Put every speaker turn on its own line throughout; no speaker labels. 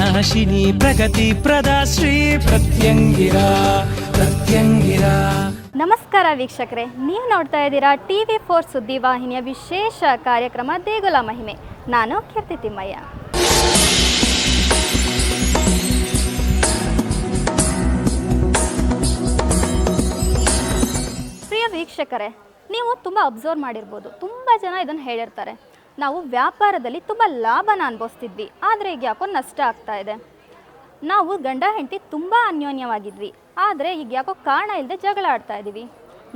ನಾಶಿನಿ ಪ್ರಗತಿ ಪ್ರದ ಶ್ರೀ ಪ್ರತ್ಯಂಗಿರ ಪ್ರತ್ಯಂಗಿರ.
ನಮಸ್ಕಾರ ವೀಕ್ಷಕರೇ, ನೀವು ನೋಡ್ತಾ ಇದ್ದೀರಾ ಟಿ ವಿ ಫೋರ್ ಸುದ್ದಿವಾಹಿನಿಯ ವಿಶೇಷ ಕಾರ್ಯಕ್ರಮ ದೇಗುಲ ಮಹಿಮೆ. ನಾನು ಕೀರ್ತಿ ತಿಮ್ಮಯ್ಯ. ಪ್ರಿಯ ವೀಕ್ಷಕರೇ, ನೀವು ತುಂಬ ಅಬ್ಸರ್ವ್ ಮಾಡಿರ್ಬೋದು, ತುಂಬ ಜನ ಇದನ್ನು ಹೇಳಿರ್ತಾರೆ. ನಾವು ವ್ಯಾಪಾರದಲ್ಲಿ ತುಂಬ ಲಾಭನ ಅನುಭವಿಸ್ತಿದ್ವಿ. ಆದರೆ ಈಗ ಯಾಕೋ ನಷ್ಟ ಆಗ್ತಾ ಇದೆ. ನಾವು ಗಂಡ ಹೆಂಡತಿ ತುಂಬ ಅನ್ಯೋನ್ಯವಾಗಿದ್ವಿ. ಆದರೆ ಈಗ ಯಾಕೋ ಕಾರಣ ಇಲ್ಲದೆ ಜಗಳ ಆಡ್ತಾ ಇದ್ದೀವಿ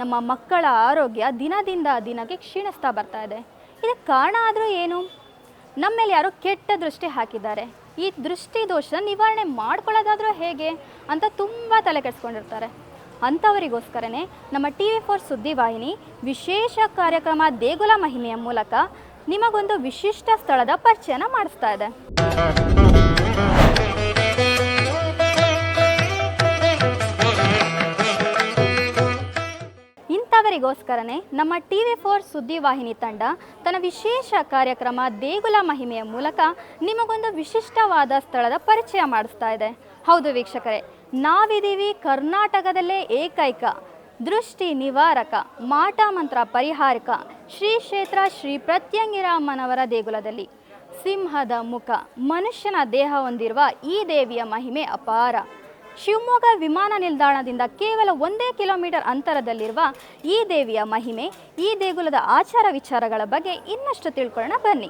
ನಮ್ಮ ಮಕ್ಕಳ ಆರೋಗ್ಯ ದಿನದಿಂದ ದಿನಕ್ಕೆ ಕ್ಷೀಣಿಸ್ತಾ ಬರ್ತಾ ಇದೆ. ಇದಕ್ಕೆ ಕಾರಣ ಆದರೂ ಏನು? ನಮ್ಮ ಮೇಲೆ ಯಾರೋ ಕೆಟ್ಟ ದೃಷ್ಟಿ ಹಾಕಿದ್ದಾರೆ. ಈ ದೃಷ್ಟಿ ದೋಷ ನಿವಾರಣೆ ಮಾಡ್ಕೊಳ್ಳೋದಾದರೂ ಹೇಗೆ ಅಂತ ತುಂಬ ತಲೆ ಕೆಡಿಸ್ಕೊಂಡಿರ್ತಾರೆ. ಅಂಥವರಿಗೋಸ್ಕರನೇ ನಮ್ಮ ಟಿ ವಿ ಫೋರ್ ಸುದ್ದಿವಾಹಿನಿ ವಿಶೇಷ ಕಾರ್ಯಕ್ರಮ ದೇಗುಲ ಮಹಿಮೆಯ ಮೂಲಕ ನಿಮಗೊಂದು ವಿಶಿಷ್ಟ ಸ್ಥಳದ ಪರಿಚಯನ ಮಾಡಿಸ್ತಾ ಇದೆ. ಇಂಥವರಿಗೋಸ್ಕರನೇ ನಮ್ಮ ಟಿ ವಿ ಫೋರ್ ಸುದ್ದಿವಾಹಿನಿ ತಂಡ ತನ್ನ ವಿಶೇಷ ಕಾರ್ಯಕ್ರಮ ದೇಗುಲ ಮಹಿಮೆಯ ಮೂಲಕ ನಿಮಗೊಂದು ವಿಶಿಷ್ಟವಾದ ಸ್ಥಳದ ಪರಿಚಯ ಮಾಡಿಸ್ತಾ ಇದೆ. ಹೌದು ವೀಕ್ಷಕರೇ, ನಾವಿದ್ದೀವಿ ಕರ್ನಾಟಕದಲ್ಲೇ ಏಕೈಕ ದೃಷ್ಟಿ ನಿವಾರಕ ಮಾಟ ಮಂತ್ರ ಪರಿಹಾರಕ ಶ್ರೀ ಕ್ಷೇತ್ರ ಶ್ರೀ ಪ್ರತ್ಯಂಗಿರಾಮನವರ ದೇಗುಲದಲ್ಲಿ ಸಿಂಹದ ಮುಖ, ಮನುಷ್ಯನ ದೇಹ ಹೊಂದಿರುವ ಈ ದೇವಿಯ ಮಹಿಮೆ ಅಪಾರ. ಶಿವಮೊಗ್ಗ ವಿಮಾನ ನಿಲ್ದಾಣದಿಂದ ಕೇವಲ ಒಂದೇ ಕಿಲೋಮೀಟರ್ ಅಂತರದಲ್ಲಿರುವ ಈ ದೇವಿಯ ಮಹಿಮೆ, ಈ ದೇಗುಲದ ಆಚಾರ ವಿಚಾರಗಳ ಬಗ್ಗೆ ಇನ್ನಷ್ಟು ತಿಳ್ಕೊಳ್ಳೋಣ ಬನ್ನಿ.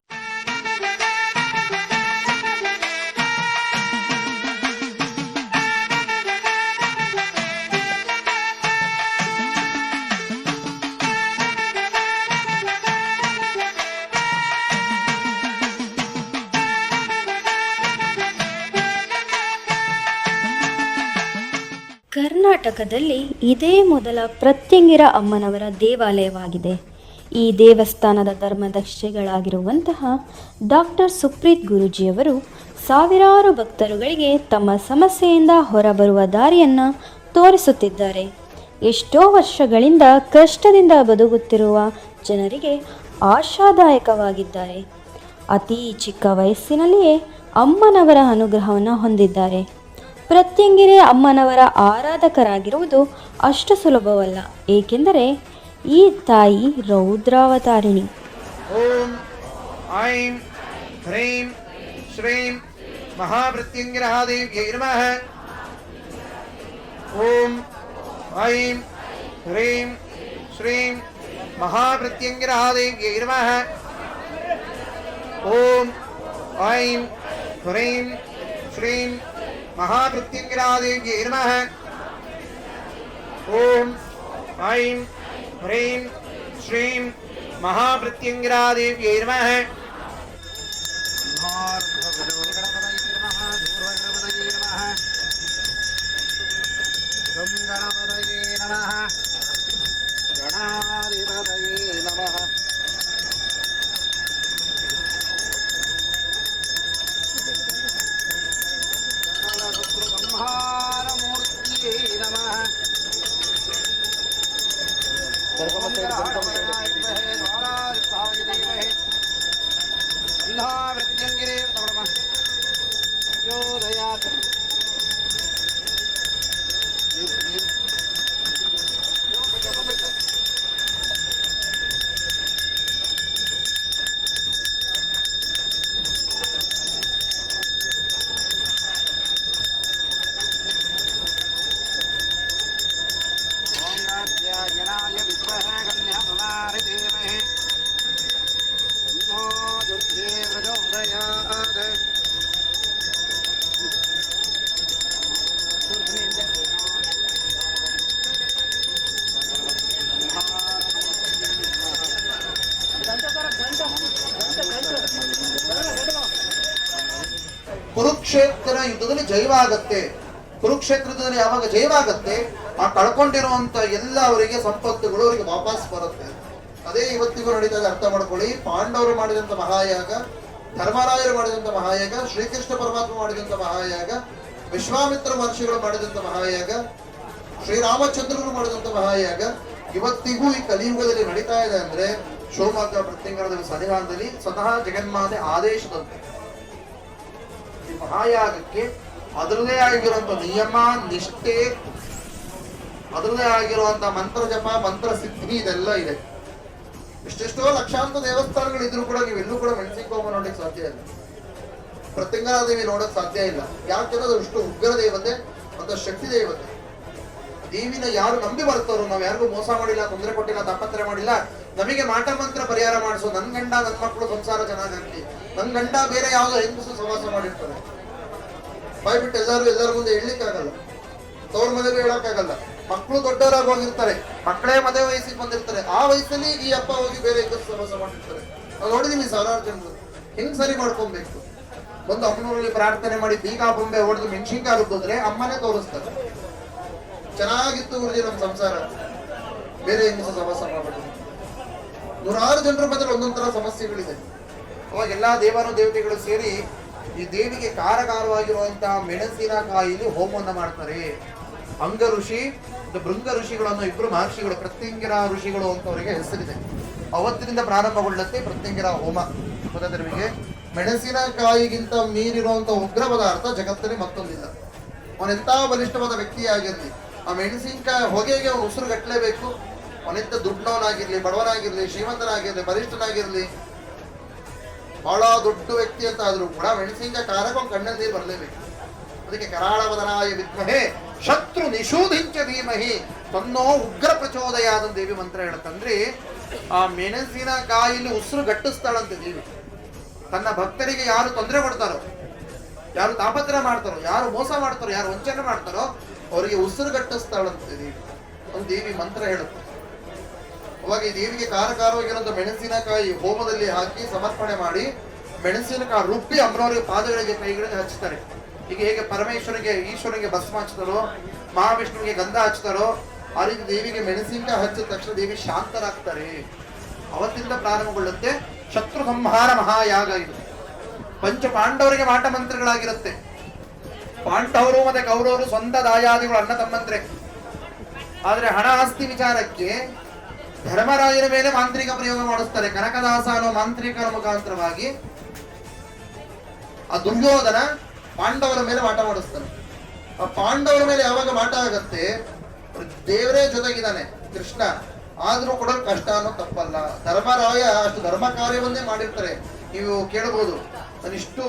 ಕರ್ನಾಟಕದಲ್ಲಿ ಇದೇ ಮೊದಲ ಪ್ರತ್ಯಂಗಿರ ಅಮ್ಮನವರ ದೇವಾಲಯವಾಗಿದೆ. ಈ ದೇವಸ್ಥಾನದ ಧರ್ಮದರ್ಶಿಗಳಾಗಿರುವಂತಹ ಡಾಕ್ಟರ್ ಸುಪ್ರೀತ್ ಗುರೂಜಿಯವರು ಸಾವಿರಾರು ಭಕ್ತರುಗಳಿಗೆ ತಮ್ಮ ಸಮಸ್ಯೆಯಿಂದ ಹೊರಬರುವ ದಾರಿಯನ್ನು ತೋರಿಸುತ್ತಿದ್ದಾರೆ. ಎಷ್ಟೋ ವರ್ಷಗಳಿಂದ ಕಷ್ಟದಿಂದ ಬದುಕುತ್ತಿರುವ ಜನರಿಗೆ ಆಶಾದಾಯಕವಾಗಿದ್ದಾರೆ. ಅತಿ ಚಿಕ್ಕ ವಯಸ್ಸಿನಲ್ಲಿಯೇ ಅಮ್ಮನವರ ಅನುಗ್ರಹವನ್ನು ಹೊಂದಿದ್ದಾರೆ. ಪ್ರತ್ಯಂಗಿರೆ ಅಮ್ಮನವರ ಆರಾಧಕರಾಗಿರುವುದು ಅಷ್ಟು ಸುಲಭವಲ್ಲ. ಏಕೆಂದರೆ ಈ ತಾಯಿ ರೌದ್ರಾವತಾರಿಣಿ.
ಓಂ ಐಂ ಹ್ರೀಂ ಶ್ರೀಂ ಮಹಾಮೃತ್ಯುಂಗಿರಹಾದೇವ್ಯೈ ನಮಃ. ಓಂ ಐಂ ಹ್ರೀಂ ಶ್ರೀಂ ಮಹಾಮೃತ್ಯುಂಗಿರಹಾದೇವ್ಯೈ ನಮಃ. ಓಂ ಐಂ ಹ್ರೀಂ ಶ್ರೀಂ ಮಹಾಮೃತ್ಯುಂಗಿರಹಾದೇವ್ಯೈ ನಮಃ ಓಂ ಐಂ ಹ್ರೀಂ ಶ್ರೀಂ ಮಹಾಮೃತ್ಯುಂಗಿರಾದೇವ್ಯೈ ನಮಃ ಕುರುಕ್ಷೇತ್ರ ಯುದ್ಧದಲ್ಲಿ ಜಯವಾಗತ್ತೆ. ಕುರುಕ್ಷೇತ್ರದಲ್ಲಿ ಯಾವಾಗ ಜಯವಾಗತ್ತೆ, ಆ ಕಳ್ಕೊಂಡಿರುವಂತ ಎಲ್ಲ ಅವರಿಗೆ ಸಂಪತ್ತುಗಳು ಅವರಿಗೆ ವಾಪಸ್ ಬರುತ್ತೆ. ಅದೇ ಇವತ್ತಿಗೂ ನಡೀತಾ ಅರ್ಥ ಮಾಡ್ಕೊಳ್ಳಿ. ಪಾಂಡವರು ಮಾಡಿದಂತ ಮಹಾಯಾಗ, ಧರ್ಮರಾಯರು ಮಾಡಿದಂತ ಮಹಾಯಾಗ, ಶ್ರೀಕೃಷ್ಣ ಪರಮಾತ್ಮ ಮಾಡಿದಂತ ಮಹಾಯಾಗ, ವಿಶ್ವಾಮಿತ್ರ ಮಹರ್ಷಿಗಳು ಮಾಡಿದಂತ ಮಹಾಯಾಗ, ಶ್ರೀರಾಮಚಂದ್ರರು ಮಾಡಿದಂತ ಮಹಾಯಾಗ, ಇವತ್ತಿಗೂ ಈ ಕಲಿಯುಗದಲ್ಲಿ ನಡೀತಾ ಇದೆ ಅಂದ್ರೆ, ಶಿವಮೊಗ್ಗ ಪ್ರತಿಂಗಳ ಸನ್ನಿಧಾನದಲ್ಲಿ ಸ್ವತಃ ಜಗನ್ಮಾತೆ ಆದೇಶದಂತೆ. ಮಹಾಯಾಗಕ್ಕೆ ಅದರದೇ ಆಗಿರುವಂತ ನಿಯಮ, ನಿಷ್ಠೆ, ಅದರದೇ ಆಗಿರುವಂತ ಮಂತ್ರ ಜಪ, ಮಂತ್ರ ಸಿದ್ಧಿ ಇದೆಲ್ಲ ಇದೆ. ಎಷ್ಟೆಷ್ಟೋ ಲಕ್ಷಾಂತರ ದೇವಸ್ಥಾನಗಳಿದ್ರು ಕೂಡ ನೀವೆಲ್ಲೂ ಕೂಡ ಮೆಣಸಿಕೋಮ ನೋಡಕ್ ಸಾಧ್ಯ ಇಲ್ಲ. ಪ್ರತ್ಯಂಗರ ದೇವಿ ನೋಡಕ್ ಸಾಧ್ಯ ಇಲ್ಲ. ಯಾಕೆಂದ್ರೆ ಅದು ಉಗ್ರ ದೇವತೆ ಮತ್ತು ಶಕ್ತಿ ದೇವತೆ. ದೇವಿನ ಯಾರು ನಂಬಿ ಬರ್ತಾರೋ ನಾವ್ ಯಾರಿಗೂ ಮೋಸ ಮಾಡಿಲ್ಲ, ತೊಂದರೆ ಕೊಟ್ಟಿಲ್ಲ, ತಾಪತ್ರೆ ಮಾಡಿಲ್ಲ ನಮಗೆ ಮಾಟ ಮಂತ್ರ ಪರಿಹಾರ ಮಾಡಿಸೋ. ನನ್ ಗಂಡ, ನನ್ ಮಕ್ಕಳು ಸಂಸಾರ ಚೆನ್ನಾಗಾಗ್ಲಿ ನನ್ ಗಂಡ ಬೇರೆ ಯಾವ್ದೋ ಹೆಂಗಸು ಸವಾಸ ಮಾಡಿರ್ತಾರೆ. ಬಾಯ್ಬಿಟ್ಟು ಎಲ್ಲರೂ ಎಲ್ಲರ ಮುಂದೆ ಹೇಳಲಿಕ್ಕಾಗಲ್ಲ ತವ್ರ ಮನೆಗೂ ಹೇಳಕ್ಕಾಗಲ್ಲ. ಮಕ್ಕಳು ದೊಡ್ಡವರಾಗಿ ಹೋಗಿರ್ತಾರೆ. ಮಕ್ಕಳೇ ಮದುವೆ ವಯಸ್ಸಿಗೆ ಬಂದಿರ್ತಾರೆ. ಆ ವಯಸ್ಸಲ್ಲಿ ಈ ಅಪ್ಪ ಹೋಗಿ ಬೇರೆ ಹೆಂಗಸು ಸವಾಸ ಮಾಡಿರ್ತಾರೆ. ನಾವು ನೋಡಿದೀನಿ ಸಾವಿರಾರು ಜನರು. ಹೆಂಗ್ ಸರಿ ಮಾಡ್ಕೊಬೇಕು? ಬಂದು ಅಮ್ಮನೂರಲ್ಲಿ ಪ್ರಾರ್ಥನೆ ಮಾಡಿ ಬೀಗ ಬೊಂಬೆ ಹೊಡೆದು ಮೆಣಸಿನ್ಕಾಯಿ ರುಬ್ಬಿದ್ರೆ ಅಮ್ಮನೇ ತೋರಿಸ್ತಾರೆ. ಚೆನ್ನಾಗಿತ್ತು ಗುರುಜಿ ನಮ್ಮ ಸಂಸಾರ. ಬೇರೆ ಹೆಂಗಸು ಸವಾಸ ಮಾಡ್ಬಿಟ್ಟು ನೂರಾರು ಜನರ ಮಧ್ಯೆ ಒಂದೊಂದು ಥರ ಸಮಸ್ಯೆಗಳಿದೆ. ಅವಾಗ ಎಲ್ಲ ದೇವಾನು ದೇವತೆಗಳು ಸೇರಿ ಈ ದೇವಿಗೆ ಕಾರಕಾರವಾಗಿರುವಂತಹ ಮೆಣಸಿನಕಾಯಿಲಿ ಹೋಮವನ್ನು ಮಾಡ್ತಾರೆ. ಅಂಗ ಋಷಿ ಭೃಂಗ ಋಷಿಗಳನ್ನು ಇಬ್ಬರು ಮಹರ್ಷಿಗಳು, ಪ್ರತ್ಯಂಗಿರ ಋಷಿಗಳು ಅಂತವರಿಗೆ ಹೆಸರಿದೆ. ಅವತ್ತಿನಿಂದ ಪ್ರಾರಂಭಗೊಳ್ಳುತ್ತೆ ಪ್ರತ್ಯಂಗಿರ ಹೋಮ. ನಿಮಗೆ ಮೆಣಸಿನಕಾಯಿಗಿಂತ ಮೀರಿರುವಂತ ಉಗ್ರ ಪದಾರ್ಥ ಜಗತ್ತಲ್ಲಿ ಮತ್ತೊಂದಿಲ್ಲ. ಅವನೆಂತ ಬಲಿಷ್ಠವಾದ ವ್ಯಕ್ತಿಯಾಗಿರಲಿ ಆ ಮೆಣಸಿನಕಾಯಿ ಹೊಗೆಗೆ ಅವನು ಉಸಿರು ಕಟ್ಟಲೇಬೇಕು. ಅವನೆಂತ ದುಡ್ಡವನಾಗಿರ್ಲಿ, ಬಡವನಾಗಿರ್ಲಿ, ಶ್ರೀಮಂತನಾಗಿರ್ಲಿ, ಬಲಿಷ್ಠನಾಗಿರ್ಲಿ, ಬಹಳ ದೊಡ್ಡ ವ್ಯಕ್ತಿ ಅಂತ ಆದ್ರೂ ಕೂಡ ಮೆಣಸಿನ ಅವ್ನ ಕಣ್ಣಲ್ಲಿ ಬರಲೇಬೇಕು. ಅದಕ್ಕೆ ಕರಾಳವದನಾಯ ವಿದ್ಮಹೆ, ಶತ್ರು ನಿಷೂಧಿಂಚ ಧೀಮಹಿ, ತನ್ನೋ ಉಗ್ರ ಪ್ರಚೋದಯಾದ ದೇವಿ ಮಂತ್ರ ಹೇಳುತ್ತಂದ್ರೆ ಆ ಮೆಣಸಿನಕಾಯಿಲಿ ಉಸಿರು ಗಟ್ಟಿಸ್ತಾಳಂತೆ ದೇವಿ. ತನ್ನ ಭಕ್ತರಿಗೆ ಯಾರು ತೊಂದರೆ ಕೊಡ್ತಾರೋ, ಯಾರು ತಾಪತ್ರ ಮಾಡ್ತಾರೋ, ಯಾರು ಮೋಸ ಮಾಡ್ತಾರೋ, ಯಾರು ವಂಚನೆ ಮಾಡ್ತಾರೋ, ಅವರಿಗೆ ಉಸಿರು ಗಟ್ಟಿಸ್ತಾಳಂತೆ ದೇವಿ. ಒಂದು ದೇವಿ ಮಂತ್ರ ಹೇಳುತ್ತೆ. ಅವಾಗ ದೇವಿಗೆ ಕಾರಕಾರವಾಗಿರುವಂತ ಮೆಣಸಿನಕಾಯಿ ಹೋಮದಲ್ಲಿ ಹಾಕಿ ಸಮರ್ಪಣೆ ಮಾಡಿ ಮೆಣಸಿನಕಾಯಿ ರುಬ್ಬಿ ಅಮ್ಮನವರಿಗೆ ಪಾದಗಳಿಗೆ ಕೈಗಳಿಗೆ ಹಚ್ಚುತ್ತಾರೆ ಈಗ ಹೇಗೆ ಪರಮೇಶ್ವರಿಗೆ, ಈಶ್ವರನಿಗೆ ಭಸ್ಮ ಹಚ್ಚುತ್ತಾರೋ, ಮಹಾವಿಷ್ಣುವಿಗೆ ಗಂಧ ಹಚ್ಚುತ್ತಾರೋ, ಆ ರೀತಿ ದೇವಿಗೆ ಮೆಣಸಿನಕಾಯಿ ಹಚ್ಚಿದ ತಕ್ಷಣ ದೇವಿ ಶಾಂತರಾಗ್ತಾರೆ. ಅವತ್ತಿಂದ ಪ್ರಾರಂಭಗೊಳ್ಳುತ್ತೆ ಶತ್ರು ಸಂಹಾರ ಮಹಾಯಾಗ ಇದು. ಪಂಚ ಪಾಂಡವರಿಗೆ ಮಾಟ ಮಂತ್ರಿಗಳಾಗಿರುತ್ತೆ. ಪಾಂಡವರು ಮತ್ತೆ ಕೌರವರು ಸ್ವಂತ ದಾಯಾದಿಗಳು ಅಣ್ಣ ತಮ್ಮಂತ್ರೆ ಆದ್ರೆ ಹಣ ಆಸ್ತಿ ವಿಚಾರಕ್ಕೆ ಧರ್ಮರಾಜನ ಮೇಲೆ ಮಾಂತ್ರಿಕ ಪ್ರಯೋಗ ಮಾಡಿಸ್ತಾರೆ. ಕನಕದಾಸ ಅನ್ನೋ ಮಾಂತ್ರಿಕರ ಮುಖಾಂತರವಾಗಿ ಆ ದುರ್ಯೋಧನ ಪಾಂಡವರ ಮೇಲೆ ಮಾಟ ಮಾಡಿಸ್ತಾನೆ. ಆ ಪಾಂಡವರ ಮೇಲೆ ಯಾವಾಗ ಮಾಟ ಆಗತ್ತೆ? ದೇವರೇ ಜೊತೆಗಿದ್ದಾನೆ, ಕೃಷ್ಣ. ಆದ್ರೂ ಕೂಡ ಕಷ್ಟ ಅನ್ನೋ ತಪ್ಪಲ್ಲ. ಧರ್ಮರಾಯ ಅಷ್ಟು ಧರ್ಮ ಕಾರ್ಯವನ್ನೇ ಮಾಡಿರ್ತಾರೆ. ನೀವು ಕೇಳಬಹುದು. ನಾನಿಷ್ಟು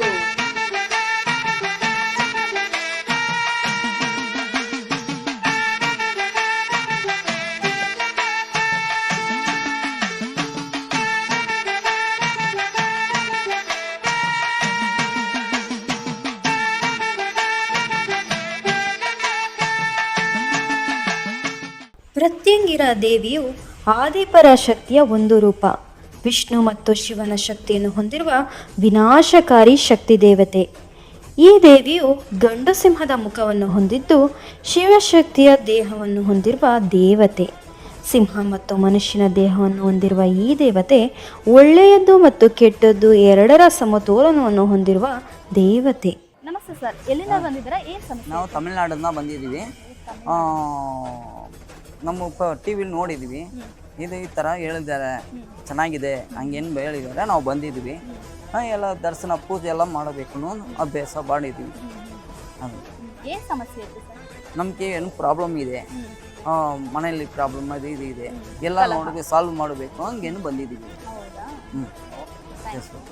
ಪ್ರತ್ಯಂಗಿರ ದೇವಿಯು ಆದಿಪರಾಶಕ್ತಿಯ ಒಂದು ರೂಪ. ವಿಷ್ಣು ಮತ್ತು ಶಿವನ ಶಕ್ತಿಯನ್ನು ಹೊಂದಿರುವ ವಿನಾಶಕಾರಿ ಶಕ್ತಿ ದೇವತೆ. ಈ ದೇವಿಯು ಗಂಡು ಸಿಂಹದ ಮುಖವನ್ನು ಹೊಂದಿದ್ದು ಶಿವಶಕ್ತಿಯ ದೇಹವನ್ನು ಹೊಂದಿರುವ ದೇವತೆ. ಸಿಂಹ ಮತ್ತು ಮನುಷ್ಯನ ದೇಹವನ್ನು ಹೊಂದಿರುವ ಈ ದೇವತೆ ಒಳ್ಳೆಯದು ಮತ್ತು ಕೆಟ್ಟದ್ದು ಎರಡರ ಸಮತೋಲನವನ್ನು ಹೊಂದಿರುವ ದೇವತೆ.
ನಮಸ್ತೆ ಸರ್ ಎಲ್ಲಿಂದ ಬಂದಿದ್ದೀರಾ? ಏನು ಸಮಸ್ಯೆ?
ನಾವು ತಮಿಳ್ನಾಡಿಂದ ಬಂದಿದ್ದೀವಿ. ಆ, ನಮ್ಮ ಪ ಟಿ ವಿಲಿ ನೋಡಿದ್ವಿ. ಇದು ಈ ಥರ ಹೇಳಿದ್ದಾರೆ. ಚೆನ್ನಾಗಿದೆ. ಹಂಗೇನು ಹೇಳಿದ್ದಾರೆ. ನಾವು ಬಂದಿದ್ವಿ. ಆ, ಎಲ್ಲ ದರ್ಶನ ಪೂಜೆ ಎಲ್ಲ ಮಾಡಬೇಕು ಅನ್ನೋ ಅಭ್ಯಾಸ ಮಾಡಿದ್ವಿ. ಅದು.
ಏನು ಸಮಸ್ಯೆ ಇತ್ತು ಸರ್?
ನಮಗೆ ಏನು ಪ್ರಾಬ್ಲಮ್ ಇದೆ. ಆ, ಮನೆಯಲ್ಲಿ ಪ್ರಾಬ್ಲಮ್ ಅದು ಇದು ಇದೆ. ಎಲ್ಲ ನೋಡಿ ಸಾಲ್ವ್ ಮಾಡಬೇಕು ಹಂಗೇನು ಬಂದಿದ್ದೀವಿ.
ಹೌದಾ?
ಹ್ಞೂ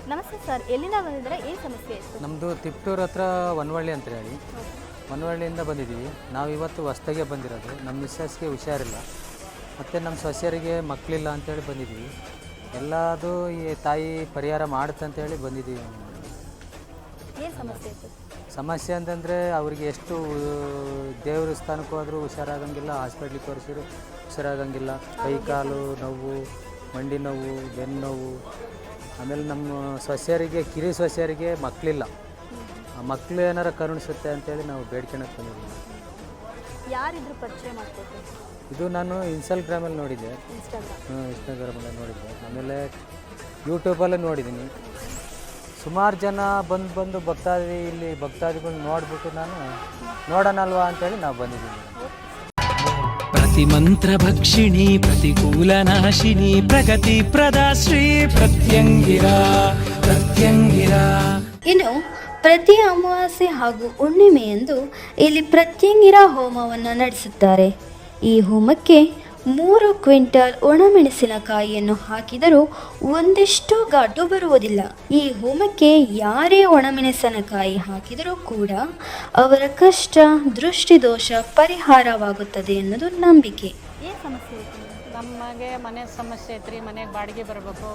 ನಮಸ್ತೆ ಸರ್. ಎಲ್ಲಿಂದ ಬಂದಿದ್ದೀರಾ? ಏನು ಸಮಸ್ಯೆ ಇತ್ತು?
ನಮ್ಮದು ತಿಪ್ಟೂರ್ ಹತ್ರ ಒನ್ವಳ್ಳಿ ಅಂತ ಹೇಳಿ. ವನವಳ್ಳಿಯಿಂದ ಬಂದಿದ್ದೀವಿ. ನಾವು ಇವತ್ತು ಹೊಸ್ದಾಗೆ ಬಂದಿರೋದು. ನಮ್ಮ ಮಿಸ್ಸಸ್ಗೆ ಹುಷಾರಿಲ್ಲ. ಮತ್ತು ನಮ್ಮ ಸೊಸೆಯರಿಗೆ ಮಕ್ಕಳಿಲ್ಲ ಅಂತೇಳಿ ಬಂದಿದ್ದೀವಿ. ಎಲ್ಲದು ಈ ತಾಯಿ ಪರಿಹಾರ ಮಾಡುತ್ತಂತೇಳಿ ಬಂದಿದ್ದೀವಿ.
ಏನು ಸಮಸ್ಯೆ ಇತ್ತು?
ಸಮಸ್ಯೆ ಅಂತಂದರೆ ಅವ್ರಿಗೆ ಎಷ್ಟು ದೇವ್ರ ಸ್ಥಾನಕ್ಕೆ ಹೋದರೂ ಹುಷಾರಾಗಂಗಿಲ್ಲ ಹಾಸ್ಪಿಟ್ಲಿಗೆ ತೋರಿಸಿದ್ರು ಹುಷಾರಾಗಂಗಿಲ್ಲ. ಕೈ ಕಾಲು ನೋವು ಮಂಡಿ ನೋವು ಬೆನ್ನು ನೋವು. ಆಮೇಲೆ ನಮ್ಮ ಸೊಸೆಯರಿಗೆ ಕಿರಿ ಸೊಸೆಯರಿಗೆ ಮಕ್ಕಳಿಲ್ಲ. ಮಕ್ಕಳು ಏನಾರ ಕರುಣಿಸುತ್ತೆ ಅಂತೇಳಿ ನಾವು ಬೇಡ್ಕೊಳಕ್ಕೆ ಬಂದಿದ್ದೀವಿ.
ಯಾರಿದ್ರು ಪರಿಚಯ ಮಾಡ್ಕೊತೀವಿ
ಇದು ನಾನು ಇನ್ಸ್ಟಾಗ್ರಾಮಲ್ಲಿ ನೋಡಿದ್ದೆ.
ಇನ್ಸ್ಟಾಗ್ರಾಮ್.
ಇನ್ಸ್ಟಾಗ್ರಾಮಲ್ಲಿ ನೋಡಿದ್ದೆ. ಆಮೇಲೆ ಯೂಟ್ಯೂಬಲ್ಲೇ ನೋಡಿದ್ದೀನಿ. ಸುಮಾರು ಜನ ಬಂದು ಬಂದು ಭಕ್ತಾದಿ ಇಲ್ಲಿ ಭಕ್ತಾದಿಗಳು ನೋಡಿಬಿಟ್ಟು ನಾನು ನೋಡೋಣಲ್ವಾ ಅಂತೇಳಿ ನಾವು ಬಂದಿದ್ದೀನಿ
ಪ್ರತಿ ಮಂತ್ರ ಭಕ್ಷಿಣಿ ಪ್ರತಿಕೂಲ ನಾಶಿನಿ ಪ್ರಗತಿ ಪ್ರದಾ ಶ್ರೀ ಪ್ರತ್ಯಂಗಿರ ಪ್ರತ್ಯಂಗಿರ.
ಇನ್ನು ಪ್ರತಿ ಅಮಾವಾಸ್ಯೆ ಹಾಗೂ ಹುಣ್ಣಿಮೆಯಂದು ಇಲ್ಲಿ ಪ್ರತ್ಯಂಗಿರ ಹೋಮವನ್ನು ನಡೆಸುತ್ತಾರೆ. ಈ ಹೋಮಕ್ಕೆ ಮೂರು ಕ್ವಿಂಟಲ್ ಒಣಮೆಣಸಿನಕಾಯಿಯನ್ನು ಹಾಕಿದರೂ ಒಂದಿಷ್ಟು ಘಾಟು ಬರುವುದಿಲ್ಲ. ಈ ಹೋಮಕ್ಕೆ ಯಾರೇ ಒಣಮೆಣಸಿನಕಾಯಿ ಹಾಕಿದರೂ ಕೂಡ ಅವರ ಕಷ್ಟ ದೃಷ್ಟಿದೋಷ ಪರಿಹಾರವಾಗುತ್ತದೆ ಎನ್ನುವುದು ನಂಬಿಕೆ.
ಏನು ಸಮಸ್ಯೆ ನಮಗೆ
ಮನೆ ಸಮಸ್ಯೆ ಐತ್ರಿ ಮನೆಗೆ ಬಾಡಿಗೆ ಬರಬೇಕು.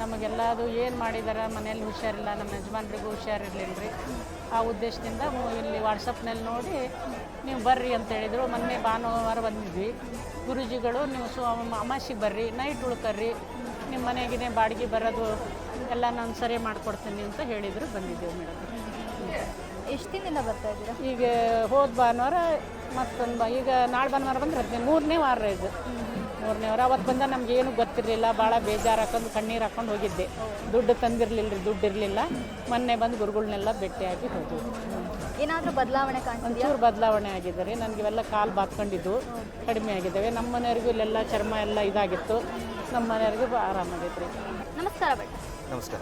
ನಮಗೆಲ್ಲ ಅದು ಏನು ಮಾಡಿದಾರೆ ಮನೇಲಿ ಹುಷಾರಿಲ್ಲ ನಮ್ಮ ಯಜಮಾನ್ರಿಗೂ ಹುಷಾರಿರ್ಲಿಲ್ಲ ರೀ ಆ ಉದ್ದೇಶದಿಂದ ಇಲ್ಲಿ ವಾಟ್ಸಪ್ನಲ್ಲಿ ನೋಡಿ ನೀವು ಬರ್ರಿ ಅಂತ ಹೇಳಿದರು. ಮೊನ್ನೆ ಭಾನುವಾರ ಬಂದಿದ್ವಿ ಗುರುಜಿಗಳು ನೀವು ಸು ಅಮಾಸಿಗೆ ಬರ್ರಿ ನೈಟ್ ಉಳ್ಕರ್ರಿ. ನಿಮ್ಮ ಮನೆಗಿನೇ ಬಾಡಿಗೆ ಬರೋದು ಎಲ್ಲ ನಾನು ಸರಿ ಮಾಡಿಕೊಡ್ತೀನಿ ಅಂತ ಹೇಳಿದರು ಬಂದಿದ್ದೆವು ಮೇಡಮ್.
ಎಷ್ಟು ದಿನ ಬರ್ತಾ ಇದ್ದೀರಾ?
ಈಗ ಹೋದ ಭಾನುವಾರ ಮತ್ತೊಂದು ಈಗ ನಾಳೆ ಭಾನುವಾರ ಬಂದ್ರೆ ಹದಿನೈದು ಮೂರನೇ ವಾರ ಇದು. ಮೂರನೇ ವಾರ. ಅವತ್ತು ಬಂದ ನಮ್ಗೆ ಏನು ಗೊತ್ತಿರಲಿಲ್ಲ. ಭಾಳ ಬೇಜಾರು ಹಾಕೊಂಡು ಕಣ್ಣೀರು ಹಾಕೊಂಡು ಹೋಗಿದ್ದೆ. ದುಡ್ಡು ತಂದಿರಲಿಲ್ಲ ರೀ ದುಡ್ಡು ಇರಲಿಲ್ಲ. ಮೊನ್ನೆ ಬಂದು ಗುರುಗಳನ್ನೆಲ್ಲ ಭೇಟಿಯಾಗಿ ಹೋದ್ವಿ.
ಏನಾದರೂ ಬದಲಾವಣೆ
ಒಂಚೂರು ಬದಲಾವಣೆ ಆಗಿದ್ದಾರೆ. ರೀ ನನಗೆ ಇವೆಲ್ಲ ಕಾಲು ಬಾತ್ಕೊಂಡಿದ್ದು. ಕಡಿಮೆ ಆಗಿದ್ದಾವೆ. ನಮ್ಮ ಮನೆಯವ್ರಿಗೂ ಇಲ್ಲೆಲ್ಲ ಚರ್ಮ ಎಲ್ಲ ಇದಾಗಿತ್ತು. ನಮ್ಮ ಮನೆಯವ್ರಿಗೂ ಬ- ಆರಾಮಾಗೈತೆ ರೀ
ನಮಸ್ಕಾರ
ನಮಸ್ಕಾರ.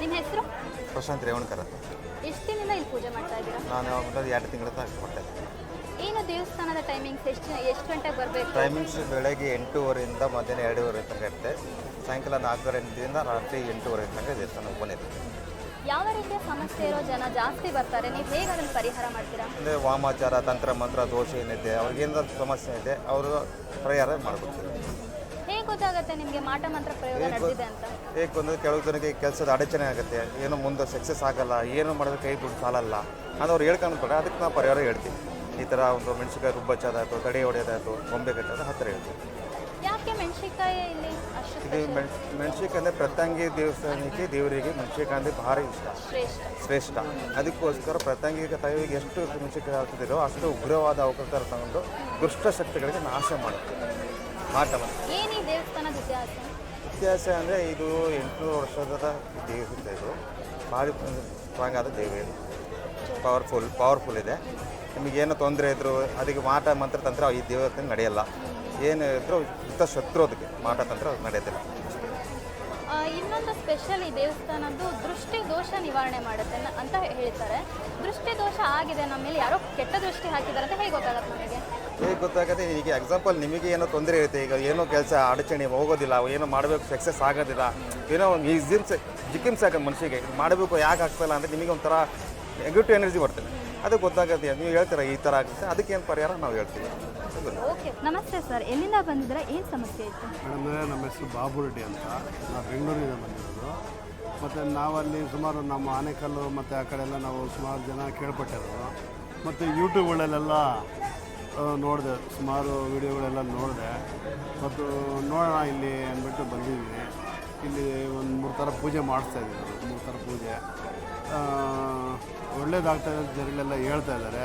ನಿಮ್ಮ ಹೆಸರು?
ಪ್ರಶಾಂತ್ ರೇವಣ್ಕರ್ ಅಂತ.
ಎಷ್ಟು ದಿನದಿಂದ ಇಲ್ಲಿ ಪೂಜೆ ಮಾಡ್ತಾ ಇದ್ದೀರಾ?
ನಾನು ಯಾವಾಗ ಎರಡು ತಿಂಗಳ ಮಾಡ್ತಾ ಇದ್ದೆ
ಏನು ದೇವಸ್ಥಾನದ ಟೈಮಿಂಗ್ಸ್ ಎಷ್ಟು ಎಷ್ಟು ಗಂಟೆಗೆ ಬರಬೇಕು?
ಟೈಮಿಂಗ್ಸ್ ಬೆಳಗ್ಗೆ ಎಂಟೂವರೆಯಿಂದ ಮಧ್ಯಾಹ್ನ ಎರಡೂವರೆ ತನಕ ಇರುತ್ತೆ. ಸಾಯಂಕಾಲ ನಾಲ್ಕೂವರೆಯಿಂದ ರಾತ್ರಿ ಎಂಟೂವರೆ ತನಕ ದೇವಸ್ಥಾನ ಓಪನ್ ಇರುತ್ತೆ.
ಯಾವ ರೀತಿಯ ಸಮಸ್ಯೆ ಇರೋ ಜನ ಜಾಸ್ತಿ ಬರ್ತಾರೆ? ನೀವು ಹೇಗೆ ಅದನ್ನು ಪರಿಹಾರ ಮಾಡ್ತೀರಾ?
ಅಂದರೆ ವಾಮಾಚಾರ ತಂತ್ರ ಮಂತ್ರ ದೋಷ ಏನಿದೆ ಅವ್ರಿಗೇನಾದ್ರು ಸಮಸ್ಯೆ ಇದೆ ಅವರು ಪರಿಹಾರ ಮಾಡ್ಕೊಡ್ತೀವಿ
ಹೇಗೆ ಗೊತ್ತಾಗುತ್ತೆ ನಿಮಗೆ ಮಾಟ ಮಂತ್ರ ಪ್ರಯೋಗ ನಡೆದಿದೆ ಅಂತ?
ಬಂದರೆ ಕೆಲವು ಜನಕ್ಕೆ ಕೆಲಸದ ಅಡಚಣೆ ಆಗುತ್ತೆ. ಏನು ಮುಂದೆ ಸಕ್ಸಸ್ ಆಗಲ್ಲ ಏನು ಮಾಡಿದ್ರೆ ಕೈ ಬಿಟ್ಟು ಸಾಲಲ್ಲ ಅಂತ ಅವ್ರು ಹೇಳ್ಕೊಂಡ್ಬಿಟ್ರೆ ಅದಕ್ಕೆ ನಾವು ಪರಿಹಾರ ಹೇಳ್ತೀವಿ. ಈ ಥರ ಒಂದು ಮೆಣಸಿನಕಾಯಿ ರುಬ್ಬಚ್ಚೋದಾಯ್ತು ತಡೆ ಹೊಡೆಯೋದಾಯ್ತು ಗೊಂಬೆ ಕಟ್ಟೋದು ಹತ್ತಿರ ಹೇಳ್ತೀವಿ
ಯಾಕೆ ಮೆಣಸಿನ್ಕಾಯಿ ಇಲ್ಲಿ ಅಷ್ಟು
ಇದು ಮೆಣ್ ಮೆಣಸಿನ್ಕಾಯಿ ಅಂದರೆ ಪ್ರತ್ಯಂಗಿ ದೇವಸ್ಥಾನಕ್ಕೆ ದೇವರಿಗೆ ಮೆಣಸಿನ್ಕಾಯಿ ಅಂದರೆ ಭಾರಿ ಇಷ್ಟ.
ಶ್ರೇಷ್ಠ.
ಅದಕ್ಕೋಸ್ಕರ ಪ್ರತ್ಯಂಗಿ ತಾಯಿಗೆ ಎಷ್ಟು ಮೆಣಸಿನಕಾಯಿ ಹಾಕ್ತಿದ್ದೀರೋ ಅಷ್ಟು ಉಗ್ರವಾದ ಅವಕಾಶ ತಗೊಂಡು ದುಷ್ಟ ಶಕ್ತಿಗಳಿಗೆ ನಾಶ ಮಾಡುತ್ತೆ. ಆಟವನ್ನು ಮಾಡಿ
ಏನು ಈ ದೇವಸ್ಥಾನದ ಇತಿಹಾಸ?
ಇತಿಹಾಸ ಅಂದರೆ ಇದು ಎಂಟುನೂರು ವರ್ಷದ ದೇವಸ್ಥಾನ ಇದು. ಭಾರಿ ಸ್ಟ್ರಾಂಗ್ ಆದ ದೇವ ಪವರ್ಫುಲ್ ಪವರ್ಫುಲ್ ಇದೆ. ನಿಮಗೇನು ತೊಂದರೆ ಇದ್ದರೂ ಅದಕ್ಕೆ ಮಾಟ ಮಂತ್ರ ತಂತ್ರ ಈ ದೇವತೆ ನಡೆಯಲ್ಲ. ಏನು ಇದ್ರು ಇಂಥ ಶತ್ರು ಅದಕ್ಕೆ ಮಾಟ ತಂತ್ರ ನಡೆಯುತ್ತಿಲ್ಲ ನಡೆಯೋದಿಲ್ಲ.
ಆ, ಇನ್ನೊಂದು ಸ್ಪೆಷಲ್ ಈ ದೇವಸ್ಥಾನದ್ದು ದೃಷ್ಟಿ ದೋಷ ನಿವಾರಣೆ ಮಾಡುತ್ತೆ ನ- ಅಂತ ಹೇಳ್ತಾರೆ. ದೃಷ್ಟಿ ದೋಷ ಆಗಿದೆ ನಮ್ಮ ಮೇಲೆ ಯಾರೋ ಕೆಟ್ಟ ದೃಷ್ಟಿ ಹಾಕಿದ್ದಾರೆ ಅಂತ ಹೇಗೆ ಗೊತ್ತಾಗುತ್ತೆ ನಮಗೆ?
ಹೇಗೆ ಗೊತ್ತಾಗುತ್ತೆ? ಈಗ ಎಕ್ಸಾಂಪಲ್ ನಿಮಗೆ ಏನೋ ತೊಂದರೆ ಇರುತ್ತೆ ಈಗ ಏನೋ ಕೆಲಸ ಅಡಚಣೆ ಹೋಗೋದಿಲ್ಲ ಏನೋ ಮಾಡಬೇಕು ಸಕ್ಸಸ್ ಆಗೋದಿಲ್ಲ ಏನೋ ಒಂದು ಈ ಜಿಮ್ಸ್ ಜಿಕ್ಕಿಮ್ಸ್ ಆಗೋದು ಮನುಷ್ಯಗೆ ಮಾಡಬೇಕು ಯಾಕೆ ಆಗ್ತಾಯಿಲ್ಲ ಅಂದರೆ ನಿಮಗೆ ಒಂಥರ ನೆಗೆಟಿವ್ ಎನರ್ಜಿ ಬರ್ತದೆ. ಅದು ಗೊತ್ತಾಗುತ್ತೆ ನೀವು ಹೇಳ್ತೀರಾ ಈ ಥರ ಆಗುತ್ತೆ? ಅದಕ್ಕೇನು ಪರಿಹಾರ ನಾವು ಹೇಳ್ತೀವಿ.
ಓಕೆ ನಮಸ್ತೆ ಸರ್. ಎಲ್ಲಿಂದ ಬಂದಿದ್ರೆ ಏನು ಸಮಸ್ಯೆ ಇತ್ತು?
ಮೇಡಮ್ ನಮ್ಮ ಹೆಸರು ಬಾಬು ರೆಡ್ಡಿ ಅಂತ. ನಾವು ಬೆಂಗಳೂರಿಂದ ಬಂದಿರೋದು. ಮತ್ತು ನಾವಲ್ಲಿ ಸುಮಾರು ನಮ್ಮ ಆನೆಕಲ್ಲು ಮತ್ತು ಆ ಕಡೆ ಎಲ್ಲ ನಾವು ಸುಮಾರು ಜನ ಕೇಳ್ಪಟ್ಟಿರೋದು. ಮತ್ತು ಯೂಟ್ಯೂಬ್ಗಳಲ್ಲೆಲ್ಲ ನೋಡಿದೆ. ಸುಮಾರು ವಿಡಿಯೋಗಳೆಲ್ಲ ನೋಡಿದೆ. ಮತ್ತು ನೋಡೋಣ ಇಲ್ಲಿ ಅಂದ್ಬಿಟ್ಟು ಬಂದಿದ್ವಿ. ಇಲ್ಲಿ ಒಂದು ಮೂರು ಥರ ಪೂಜೆ ಮಾಡಿಸ್ತಾ ಇದ್ದೀವಿ. ಮೂರು ಥರ ಪೂಜೆ. ಒಳ್ಳೇದಾಗ್ತಾ ಇದೆ ಅಂತ ಜನಗಳೆಲ್ಲ ಹೇಳ್ತಾ ಇದ್ದಾರೆ.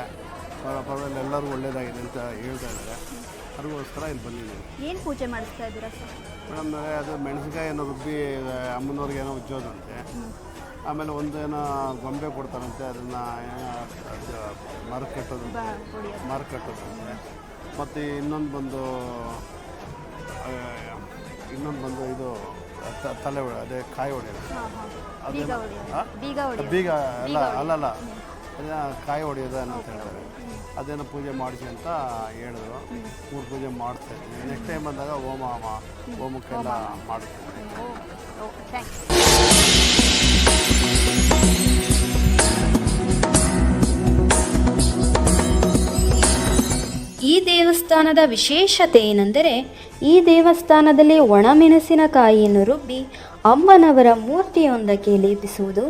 ಪರವಾಗಿಲ್ಲ ಎಲ್ಲರೂ ಒಳ್ಳೇದಾಗಿದೆ ಅಂತ ಹೇಳ್ತಾ ಇದ್ದಾರೆ. ಅದಕ್ಕೋಸ್ಕರ ಇಲ್ಲಿ ಬಂದಿದ್ದೀವಿ
ಏನು ಪೂಜೆ ಮಾಡಿಸ್ತಾ ಇದ್ದೀರಾ ಸರ್?
ಮೇಡಮ್ ಅದು ಮೆಣಸಿನ್ಕಾಯಿಯನ್ನು ರುಬ್ಬಿ ಅಮ್ಮನವ್ರಿಗೆ ಏನೋ ಉಜ್ಜೋದಂತೆ. ಆಮೇಲೆ ಒಂದೇನೋ ಗೊಂಬೆ ಕೊಡ್ತಾರಂತೆ ಅದನ್ನು ಮರ ಕಟ್ಟೋದಂತೆ. ಮರ ಕಟ್ಟೋದಂತೆ. ಮತ್ತು ಇನ್ನೊಂದು ಬಂದು ಇನ್ನೊಂದು ಬಂದು ಇದು ತ- ತಲೆ ಹೊಡೆ ಅದೇ ಕಾಯಿ ಹೊಡೆಯೋದು
ಬೀಗ
ಅದೇನೋ
ಹೊಡೆಯೋದು.
ಆ?
ಬೀಗ ಹೊಡೆಯೋದು.
ಬೀಗ ಅಲ್ಲ ಅಲ್ಲಲ್ಲ. ಅದೇ ಕಾಯಿ ಹೊಡೆಯೋದು ಅಂತ ಹೇಳ್ತಾರೆ. ಅದೇನು ಪೂಜೆ ಮಾಡಿಸಿ ಅಂತ ಹೇಳಿದ್ರು. ಮೂರು ಪೂಜೆ ಮಾಡ್ತಾ ಇದ್ದೀವಿ ನೆಕ್ಸ್ಟ್ ಟೈಮ್ ಬಂದಾಗ ಹೋಮ ಹೋಮಕ್ಕೆಲ್ಲ ಮಾಡ್ತೀವಿ.
ಓಕೆ ಥ್ಯಾಂಕ್ಸ್
ಈ ದೇವಸ್ಥಾನದ ವಿಶೇಷತೆ ಏನೆಂದರೆ ಈ ದೇವಸ್ಥಾನದಲ್ಲಿ ಒಣಮೆಣಸಿನಕಾಯಿಯನ್ನು ರುಬ್ಬಿ ಅಮ್ಮನವರ ಮೂರ್ತಿಯೊಂದಕ್ಕೆ ಲೇಪಿಸುವುದು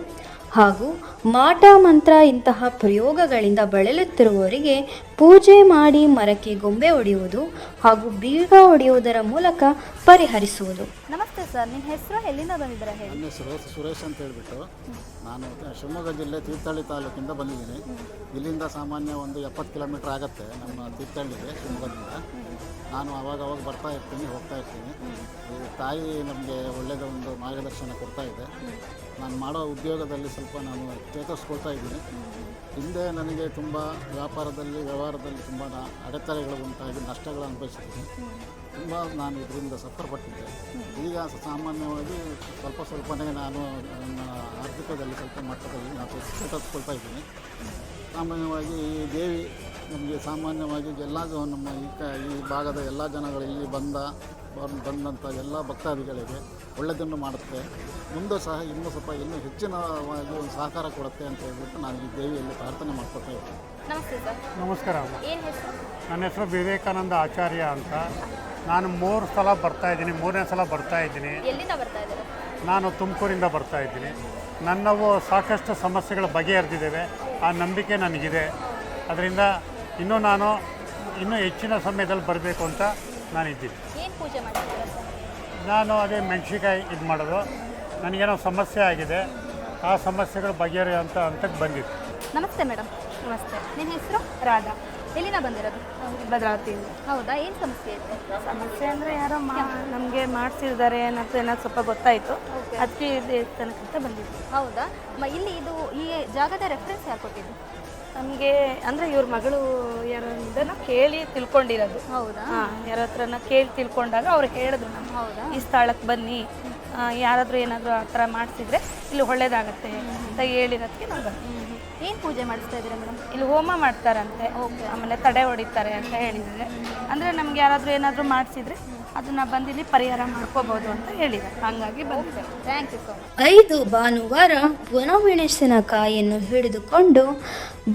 ಹಾಗೂ ಮಾಟ ಮಂತ್ರ ಇಂತಹ ಪ್ರಯೋಗಗಳಿಂದ ಬಳಲುತ್ತಿರುವವರಿಗೆ ಪೂಜೆ ಮಾಡಿ ಮರಕ್ಕೆ ಗೊಂಬೆ ಹೊಡೆಯುವುದು ಹಾಗೂ ಬೀಗ ಒಡೆಯುವುದರ ಮೂಲಕ ಪರಿಹರಿಸುವುದು.
ನಮಸ್ತೆ ಸರ್ ನಿಮ್ಮ ಹೆಸರು ಎಲ್ಲಿಂದ ಬಂದಿದ್ದೀರಾ ಹೇಳಿ?
ನನ್ನ ಹೆಸರು ಸುರೇಶ್ ಅಂತ ಹೇಳ್ಬಿಟ್ಟು. ನಾನು ಶಿವಮೊಗ್ಗ ಜಿಲ್ಲೆ ತೀರ್ಥಹಳ್ಳಿ ತಾಲೂಕಿಂದ ಬಂದಿದ್ದೀನಿ. ಇಲ್ಲಿಂದ ಸಾಮಾನ್ಯ ಒಂದು ಎಪ್ಪತ್ತು ಕಿಲೋಮೀಟ್ರ್ ಆಗುತ್ತೆ ನಮ್ಮ ತೀರ್ಥಹಳ್ಳಿಗೆ, ಶಿವಮೊಗ್ಗದಿಂದ. ನಾನು ಅವಾಗ ಅವಾಗ ಬರ್ತಾ ಇರ್ತೀನಿ, ಹೋಗ್ತಾ ಇರ್ತೀನಿ. ಈ ತಾಯಿ ನಮಗೆ ಒಳ್ಳೆಯದ ಒಂದು ಮಾರ್ಗದರ್ಶನ ಕೊಡ್ತಾ ಇದೆ. ನಾನು ಮಾಡೋ ಉದ್ಯೋಗದಲ್ಲಿ ಸ್ವಲ್ಪ ನಾನು ಚೇತರಿಸ್ಕೊಳ್ತಾ ಇದ್ದೀನಿ. ಹಿಂದೆ ನನಗೆ ತುಂಬ ವ್ಯಾಪಾರದಲ್ಲಿ, ವ್ಯವಹಾರದಲ್ಲಿ ತುಂಬ ಅಡೆತಡೆಗಳು ಉಂಟಾಗಿ ನಷ್ಟಗಳು ಅನುಭವಿಸಿದ್ದೀನಿ. ತುಂಬ ನಾನು ಇದರಿಂದ ಸಫರಪಟ್ಟಿದ್ದೆ. ಈಗ ಸಾಮಾನ್ಯವಾಗಿ ಸ್ವಲ್ಪ ಸ್ವಲ್ಪನೇ ನಾನು ನನ್ನ ಆರ್ಥಿಕದಲ್ಲಿ ಸ್ವಲ್ಪ ಮಟ್ಟದಲ್ಲಿ ನಾನು ಸ್ವಲ್ಪ ಇದ್ದೀನಿ. ಸಾಮಾನ್ಯವಾಗಿ ಈ ದೇವಿ ನಮಗೆ ಸಾಮಾನ್ಯವಾಗಿ ಎಲ್ಲ ನಮ್ಮ ಈ ಕ ಈ ಭಾಗದ ಎಲ್ಲ ಜನಗಳು ಇಲ್ಲಿ ಬಂದ ಬಂದ್- ಬಂದಂಥ ಎಲ್ಲ ಭಕ್ತಾದಿಗಳಿಗೆ ಒಳ್ಳೆಯದನ್ನು ಮಾಡುತ್ತೆ. ಮುಂದೆ ಸಹ ಇನ್ನೂ ಸ್ವಲ್ಪ ಇನ್ನೂ ಹೆಚ್ಚಿನವಾಗಿ ಒಂದು ಸಹಕಾರ ಕೊಡುತ್ತೆ ಅಂತ ಹೇಳ್ಬಿಟ್ಟು ನಾನು ಈ ದೇವಿಯಲ್ಲಿ ಪ್ರಾರ್ಥನೆ ಮಾಡ್ಕೊತಾ ಇದ್ದೀನಿ.
ನಮಸ್ತೆ ಸರ್.
ನಮಸ್ಕಾರ
ಏನು ಹೆಸರು?
ನನ್ನ ಹೆಸರು ವಿವೇಕಾನಂದ ಆಚಾರ್ಯ ಅಂತ. ನಾನು ಮೂರು ಸಲ ಬರ್ತಾ ಇದ್ದೀನಿ ಮೂರನೇ ಸಲ ಬರ್ತಾ ಇದ್ದೀನಿ.
ಎಲ್ಲಿಂದ ಬರ್ತಾ ಇದ್ದಾರೆ?
ನಾನು ತುಮಕೂರಿಂದ ಬರ್ತಾ ಇದ್ದೀನಿ. ನನ್ನವು ಸಾಕಷ್ಟು ಸಮಸ್ಯೆಗಳು ಬಗೆಹರಿದಿದ್ದೇವೆ ಆ ನಂಬಿಕೆ ನನಗಿದೆ. ಅದರಿಂದ ಇನ್ನೂ ನಾನು ಇನ್ನೂ ಹೆಚ್ಚಿನ ಸಮಯದಲ್ಲಿ ಬರಬೇಕು ಅಂತ ನಾನಿದ್ದೀನಿ.
ಏನು ಪೂಜೆ ಮಾಡ್ತಿದ್ದೀರಾ ಸರ್?
ನಾನು ಅದೇ ಮೆಣಸಿಕಾಯಿ ಇದು ಮಾಡೋದು. ನನಗೇನೋ ಸಮಸ್ಯೆ ಆಗಿದೆ. ಆ ಸಮಸ್ಯೆಗಳು ಬಗೆಹರಿಯುವಂಥ ಹಂತಕ್ಕೆ ಬಂದಿದೆ
ನಮಸ್ತೆ ಮೇಡಮ್.
ನಮಸ್ತೆ.
ನಿಮ್ಮ ಹೆಸರು?
ರಾಧಾ.
ಎಲ್ಲಿಂದ ಬಂದಿರೋದು?
ಭದ್ರಾವತಿಯಿಂದ
ಹೌದಾ? ಏನು ಸಮಸ್ಯೆ ಇದೆ?
ಸಮಸ್ಯೆ ಅಂದರೆ ಯಾರೋ ಮಾ ನಮಗೆ ಮಾಡಿಸಿದ್ದಾರೆ ಅನ್ನೋದು ಏನಾದ್ರು ಸ್ವಲ್ಪ ಗೊತ್ತಾಯಿತು. ಅದಕ್ಕೆ ದೇವಸ್ಥಾನಕ್ಕಂತ ಬಂದಿದ್ವಿ.
ಹೌದಾ? ಮ ಇಲ್ಲಿ ಇದು ಈ ಜಾಗದ ರೆಫರೆನ್ಸ್ ಯಾರು ಕೊಟ್ಟಿದ್ದು?
ನಮಗೆ ಅಂದರೆ ಇವ್ರ ಮಗಳು ಯಾರನ್ನ ಕೇಳಿ ತಿಳ್ಕೊಂಡಿರೋದು.
ಹೌದಾ?
ಹಾಂ ಯಾರ ಹತ್ರನ ಕೇಳಿ ತಿಳ್ಕೊಂಡಾಗ ಅವ್ರು ಹೇಳಿದ್ರು ನಮ್ಮ
ಹೌದಾ?
ಈ ಸ್ಥಳಕ್ಕೆ ಬನ್ನಿ. ಆ, ಯಾರಾದರೂ ಏನಾದರೂ ಆ ಥರ ಮಾಡಿಸಿದ್ರೆ ಇಲ್ಲಿ ಒಳ್ಳೇದಾಗತ್ತೆ ಅಂತ ಹೇಳಿರೋದಕ್ಕೆ ನಾವು ಬಂದ್ವಿ.
ಏನು ಪೂಜೆ ಮಾಡಿಸ್ತಾ ಇದ್ದೀರಾ ಮೇಡಮ್
ಇಲ್ಲಿ ಹೋಮ ಮಾಡ್ತಾರಂತೆ. ಆಮೇಲೆ ತಡೆ ಹೊಡಿತಾರೆ ಅಂತ ಹೇಳಿದ್ದಾರೆ. ಅಂದರೆ ನಮ್ಗೆ ಯಾರಾದರೂ ಏನಾದರೂ ಮಾಡಿಸಿದ್ರೆ ಅದನ್ನ ಬಂದಿಲ್ಲಿ ಪರಿಹಾರ ಮಾಡ್ಕೋಬಹುದು ಅಂತ ಹೇಳಿದ್ದಾರೆ. ಹಾಗಾಗಿ ಬಂದಿದೆ.
ಥ್ಯಾಂಕ್ ಯು ಸೊ ಮಚ್
ಐದು ಭಾನುವಾರ ಒಣಮೆಣಸಿನಕಾಯಿಯನ್ನು ಹಿಡಿದುಕೊಂಡು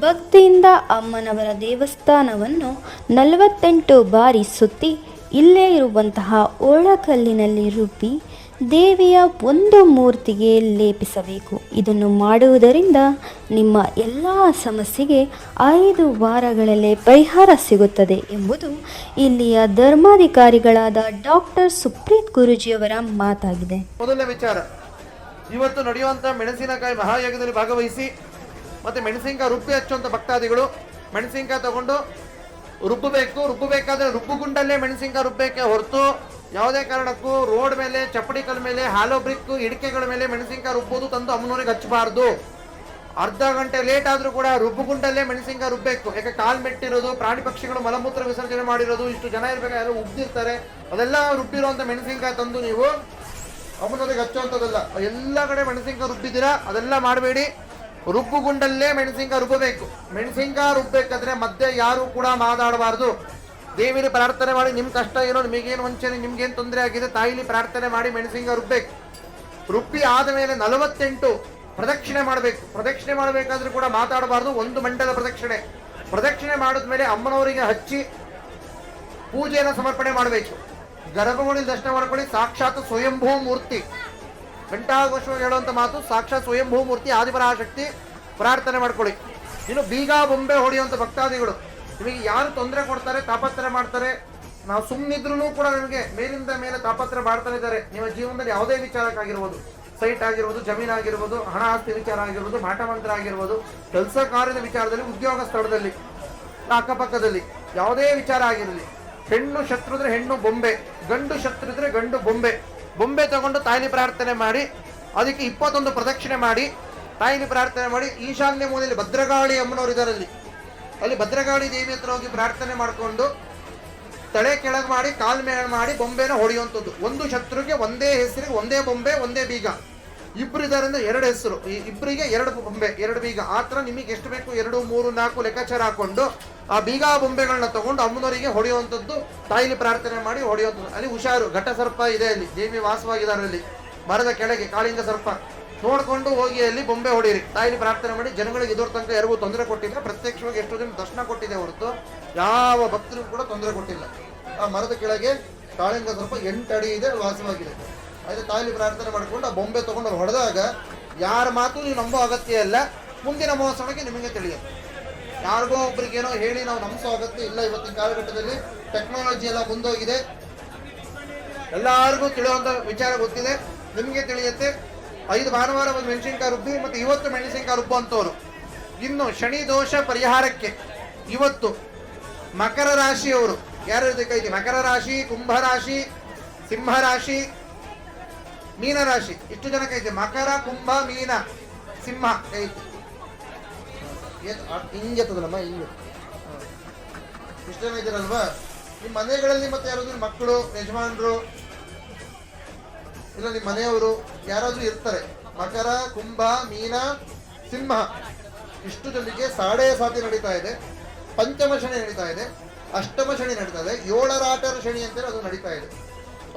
ಭಕ್ತಿಯಿಂದ ಅಮ್ಮನವರ ದೇವಸ್ಥಾನವನ್ನು ನಲವತ್ತೆಂಟು ಬಾರಿ ಸುತ್ತಿ ಇಲ್ಲೇ ಇರುವಂತಹ ಓಳಕಲ್ಲಿನಲ್ಲಿ ರುಬ್ಬಿ ದೇವಿಯ ಒಂದು ಮೂರ್ತಿಗೆ ಲೇಪಿಸಬೇಕು. ಇದನ್ನು ಮಾಡುವುದರಿಂದ ನಿಮ್ಮ ಎಲ್ಲ ಸಮಸ್ಯೆಗೆ ಐದು ವಾರಗಳಲ್ಲೇ ಪರಿಹಾರ ಸಿಗುತ್ತದೆ ಎಂಬುದು ಇಲ್ಲಿಯ ಧರ್ಮಾಧಿಕಾರಿಗಳಾದ ಡಾಕ್ಟರ್ ಸುಪ್ರೀತ್ ಗುರೂಜಿಯವರ ಮಾತಾಗಿದೆ.
ಮೊದಲನೇ ವಿಚಾರ. ಇವತ್ತು ನಡೆಯುವಂಥ ಮೆಣಸಿನಕಾಯಿ ಮಹಾಯಜ್ಞದಲ್ಲಿ ಭಾಗವಹಿಸಿ, ಮತ್ತೆ ಮೆಣಸಿನಕಾಯಿ ರುಬ್ಬಿ ಹಚ್ಚುವಂಥ ಭಕ್ತಾದಿಗಳು, ಮೆಣಸಿನಕಾಯಿ ತಗೊಂಡು ರುಬ್ಬಬೇಕು, ರುಬ್ಬಬೇಕಾದ್ರೆ ರುಬ್ಬುಗುಂಡಲ್ಲೇ ಮೆಣಸಿನಕಾಯಿ ರುಬ್ಬಕ್ಕೆ ಹೊರತು ಯಾವುದೇ ಕಾರಣಕ್ಕೂ ರೋಡ್ ಮೇಲೆ ಚಪ್ಪಡಿ ಕಲ್ ಮೇಲೆ, ಹಾಲೋ ಬ್ರಿಕ್ ಇಡಿಕೆಗಳ ಮೇಲೆ ಮೆಣಸಿನಕಾಯಿ ರುಬ್ಬೋದು ತಂದು ಅಮ್ಮನವ್ರಿಗೆ ಹಚ್ಚಬಾರ್ದು. ಅರ್ಧ ಗಂಟೆ ಲೇಟ್ ಆದರೂ ಕೂಡ ರುಬ್ಬುಗುಂಡಲ್ಲೇ ಮೆಣಸಿನಕಾಯಿ ರುಬ್ಬೇಕು. ಯಾಕೆ ಕಾಲು ಮೆಟ್ಟಿರೋದು, ಪ್ರಾಣಿ ಪಕ್ಷಿಗಳು ಮಲಮೂತ್ರ ವಿಸರ್ಜನೆ ಮಾಡಿರೋದು, ಇಷ್ಟು ಜನ ಇರಬೇಕು ಯಾರು ಉಬ್ದಿರ್ತಾರೆ. ಅದೆಲ್ಲ ರುಬ್ಬಿರುವಂಥ ಮೆಣಸಿನಕಾಯಿ ತಂದು ನೀವು ಅಮ್ಮನವ್ರಿಗೆ ಹಚ್ಚುವಂಥದ್ದಲ್ಲ. ಎಲ್ಲ ಕಡೆ ಮೆಣಸಿನಕಾಯಿ ರುಬ್ಬಿದ್ದೀರಾ? ಅದೆಲ್ಲ ಮಾಡಬೇಡಿ. ರುಬ್ಬುಗುಂಡಲ್ಲೇ ಮೆಣಸಿನಕಾಯಿ ರುಬ್ಬಬೇಕು. ಮೆಣಸಿನಕಾಯಿ ರುಬ್ಬಬೇಕಾದ್ರೆ ಮಧ್ಯೆ ಯಾರು ಕೂಡ ಮಾತಾಡಬಾರ್ದು. ದೇವಿಲಿ ಪ್ರಾರ್ಥನೆ ಮಾಡಿ ನಿಮ್ಮ ಕಷ್ಟ ಏನೋ, ನಿಮಗೇನು ವಂಚನೆ, ನಿಮ್ಗೇನು ತೊಂದರೆ ಆಗಿದೆ, ತಾಯಿಲಿ ಪ್ರಾರ್ಥನೆ ಮಾಡಿ ಮೆಣಸಿಂಗ ರುಬ್ಬೇಕು. ರುಬ್ಬಿ ಆದ ಮೇಲೆ ನಲವತ್ತೆಂಟು ಪ್ರದಕ್ಷಿಣೆ ಮಾಡಬೇಕು. ಪ್ರದಕ್ಷಿಣೆ ಮಾಡಬೇಕಾದ್ರೂ ಕೂಡ ಮಾತಾಡಬಾರ್ದು, ಒಂದು ಮಂಡಲ ಪ್ರದಕ್ಷಿಣೆ. ಪ್ರದಕ್ಷಿಣೆ ಮಾಡಿದ್ಮೇಲೆ ಅಮ್ಮನವರಿಗೆ ಹಚ್ಚಿ ಪೂಜೆಯನ್ನು ಸಮರ್ಪಣೆ ಮಾಡಬೇಕು. ಗರ್ಭಗುಳಿ ದರ್ಶನ ಮಾಡ್ಕೊಳ್ಳಿ, ಸಾಕ್ಷಾತ್ ಸ್ವಯಂಭೂ ಮೂರ್ತಿ. ಘಂಟಾಘೋಷ ಹೇಳುವಂತ ಮಾತು, ಸಾಕ್ಷಾತ್ ಸ್ವಯಂಭೂ ಮೂರ್ತಿ, ಆದಿಪರಾಶಕ್ತಿ ಪ್ರಾರ್ಥನೆ ಮಾಡ್ಕೊಳ್ಳಿ. ಇನ್ನು ಬೀಗ ಬೊಂಬೆ ಹೊಡೆಯುವಂತ ಭಕ್ತಾದಿಗಳು ನಿಮಗೆ ಯಾರು ತೊಂದರೆ ಕೊಡ್ತಾರೆ ತಾಪತ್ರ ಮಾಡ್ತಾರೆ, ನಾವು ಸುಮ್ಮನಿದ್ರು ಕೂಡ ನಿಮಗೆ ಮೇಲಿಂದ ಮೇಲೆ ತಾಪತ್ರ ಮಾಡ್ತಾನೆ ಇದ್ದಾರೆ. ನಿಮ್ಮ ಜೀವನದಲ್ಲಿ ಯಾವುದೇ ವಿಚಾರಕ್ಕಾಗಿರ್ಬೋದು ಸೈಟ್ ಆಗಿರ್ಬೋದು, ಜಮೀನು ಆಗಿರ್ಬೋದು, ಹಣ ಆಸ್ತಿ ವಿಚಾರ ಆಗಿರ್ಬೋದು ಮಾಟಮಂತ್ರ ಆಗಿರ್ಬೋದು, ಕೆಲಸ ಕಾರ್ಯದ ವಿಚಾರದಲ್ಲಿ, ಉದ್ಯೋಗ ಸ್ಥಳದಲ್ಲಿ, ಅಕ್ಕಪಕ್ಕದಲ್ಲಿ ಯಾವುದೇ ವಿಚಾರ ಆಗಿರಲಿ, ಹೆಣ್ಣು ಶತ್ರು ಇದ್ರೆ ಹೆಣ್ಣು ಬೊಂಬೆ, ಗಂಡು ಶತ್ರು ಇದ್ರೆ ಗಂಡು ಬೊಂಬೆ ಬೊಂಬೆ ತಗೊಂಡು ತಾಯಿಲಿ ಪ್ರಾರ್ಥನೆ ಮಾಡಿ, ಅದಕ್ಕೆ ಇಪ್ಪತ್ತೊಂದು ಪ್ರದಕ್ಷಿಣೆ ಮಾಡಿ, ತಾಯಿಲಿ ಪ್ರಾರ್ಥನೆ ಮಾಡಿ, ಈಶಾನ್ಯ ಮೂಲೆಯಲ್ಲಿ ಭದ್ರಗಾಳಿ ಅಮ್ಮನವರು ಇದ್ದಾರೆ ಅಲ್ಲಿ ಭದ್ರಗಾಳಿ ದೇವಿ ಹತ್ರ ಹೋಗಿ ಪ್ರಾರ್ಥನೆ ಮಾಡಿಕೊಂಡು ತಲೆ ಕೆಳಗೆ ಮಾಡಿ, ಕಾಲ್ ಮೇಲೆ ಮಾಡಿ ಬೊಂಬೆನ ಹೊಡೆಯುವಂಥದ್ದು. ಒಂದು ಶತ್ರುಗೆ ಒಂದೇ ಹೆಸರಿಗೆ ಒಂದೇ ಬೊಂಬೆ, ಒಂದೇ ಬೀಗ. ಇಬ್ರು ಇದರಿಂದ ಎರಡು ಹೆಸರು. ಈ ಇಬ್ಬರಿಗೆ ಎರಡು ಬೊಂಬೆ, ಎರಡು ಬೀಗ. ಆ ಥರ ನಿಮಗೆ ಎಷ್ಟು ಬೇಕು? ಎರಡು, ಮೂರು, ನಾಲ್ಕು ಲೆಕ್ಕಾಚಾರ ಹಾಕೊಂಡು ಆ ಬೀಗ ಬೊಂಬೆಗಳನ್ನ ತಗೊಂಡು ಅಮ್ಮನವರಿಗೆ ಹೊಡೆಯುವಂಥದ್ದು, ತಾಯಿಲಿ ಪ್ರಾರ್ಥನೆ ಮಾಡಿ ಹೊಡೆಯುವಂಥದ್ದು. ಅಲ್ಲಿ ಹುಷಾರು ಘಟ ಸರ್ಪ ಇದೆ ಅಲ್ಲಿ. ದೇವಿ ವಾಸವಾಗಿದ್ದಾರೆ ಅಲ್ಲಿ. ಮರದ ಕೆಳಗೆ, ಕಾಳಿಂಗ ಸರ್ಪ. ನೋಡ್ಕೊಂಡು ಹೋಗಿ ಅಲ್ಲಿ ಬೊಂಬೆ ಹೊಡೀರಿ. ತಾಯಿಲಿ ಪ್ರಾರ್ಥನೆ ಮಾಡಿ ಜನಗಳಿಗೆ ಇದ್ರ ತನಕ ಯಾರಿಗೂ ತೊಂದರೆ ಕೊಟ್ಟಿಲ್ಲ. ಪ್ರತ್ಯಕ್ಷವಾಗಿ ಎಷ್ಟೋ ದಿನ ದರ್ಶನ ಕೊಟ್ಟಿದೆ ಹೊರತು ಯಾವ ಭಕ್ತರಿಗೂ ಕೂಡ ತೊಂದರೆ ಕೊಟ್ಟಿಲ್ಲ. ಆ ಮರದ ಕೆಳಗೆ ಕಾಳಿಂಗ ಸ್ವಲ್ಪ ಎಂಟು ಅಡಿ ಇದೆ ವಾಸವಾಗಿದೆ ಅದೇ ತಾಯಿಲಿ ಪ್ರಾರ್ಥನೆ ಮಾಡಿಕೊಂಡು ಆ ಬೊಂಬೆ ತಗೊಂಡು ಹೊಡೆದಾಗ ಯಾರ ಮಾತು ನೀವು ನಂಬೋ ಅಗತ್ಯ ಇಲ್ಲ. ಮುಂದಿನ ಮಹೋತ್ಸವಕ್ಕೆ ನಿಮಗೆ ತಿಳಿಯುತ್ತೆ ಯಾರಿಗೋ ಒಬ್ರಿಗೇನೋ ಹೇಳಿ ನಾವು ನಂಬಿಸೋ ಅಗತ್ಯ ಇಲ್ಲ ಇವತ್ತಿನ ಕಾಲಘಟ್ಟದಲ್ಲಿ. ಟೆಕ್ನಾಲಜಿ ಎಲ್ಲ ಮುಂದೋಗಿದೆ. ಎಲ್ಲರಿಗೂ ತಿಳಿಯುವಂತ ವಿಚಾರ ಗೊತ್ತಿದೆ. ನಿಮಗೆ ತಿಳಿಯುತ್ತೆ. ಐದು ಭಾನುವಾರ ಒಂದು ಮೆಣಸಿನ್ಕಾಯಿ ರುಬ್ಬಿ ಮತ್ತು ಇವತ್ತು ಮೆಣಸಿನ್ಕಾಯಿ ರುಬ್ಬುವಂಥವ್ರು. ಇನ್ನು ಶನಿ ದೋಷ ಪರಿಹಾರಕ್ಕೆ ಇವತ್ತು ಮಕರ ರಾಶಿಯವರು. ಯಾರು ಇದಕ್ಕೆ ಮಕರ ರಾಶಿ, ಕುಂಭ ರಾಶಿ, ಸಿಂಹ ರಾಶಿ, ಮೀನ ರಾಶಿ. ಇಷ್ಟು ಜನ ಕೈತಿ. ಮಕರ, ಕುಂಭ, ಮೀನ, ಸಿಂಹ ಕೈತಿ. ಆ- ಹಿಂಗೆ. ಇಷ್ಟು ಜನ ಇದ್ದೀರಲ್ವಾ? ನಿಮ್ಮ ಮನೆಗಳಲ್ಲಿ ಮತ್ತೆ ಯಾರಾದ್ರೂ ಮಕ್ಕಳು, ಯಜಮಾನರು ಇಲ್ಲ ನಿಮ್ಮ ಮನೆಯವರು ಯಾರಾದ್ರೂ ಇರ್ತಾರೆ. ಮಕರ, ಕುಂಭ, ಮೀನ, ಸಿಂಹ. ಇಷ್ಟು ಜನಕ್ಕೆ ಸಾಡೆಯ ಸಾತಿ ನಡೀತಾ ಇದೆ. ಪಂಚಮ ಶನಿ ನಡೀತಾ ಇದೆ. ಅಷ್ಟಮ ಶನಿ ನಡೀತಾ ಇದೆ. ಏಳರಾಟರ ಶನಿ ಅಂತೇಳಿ ಅದು ನಡೀತಾ ಇದೆ.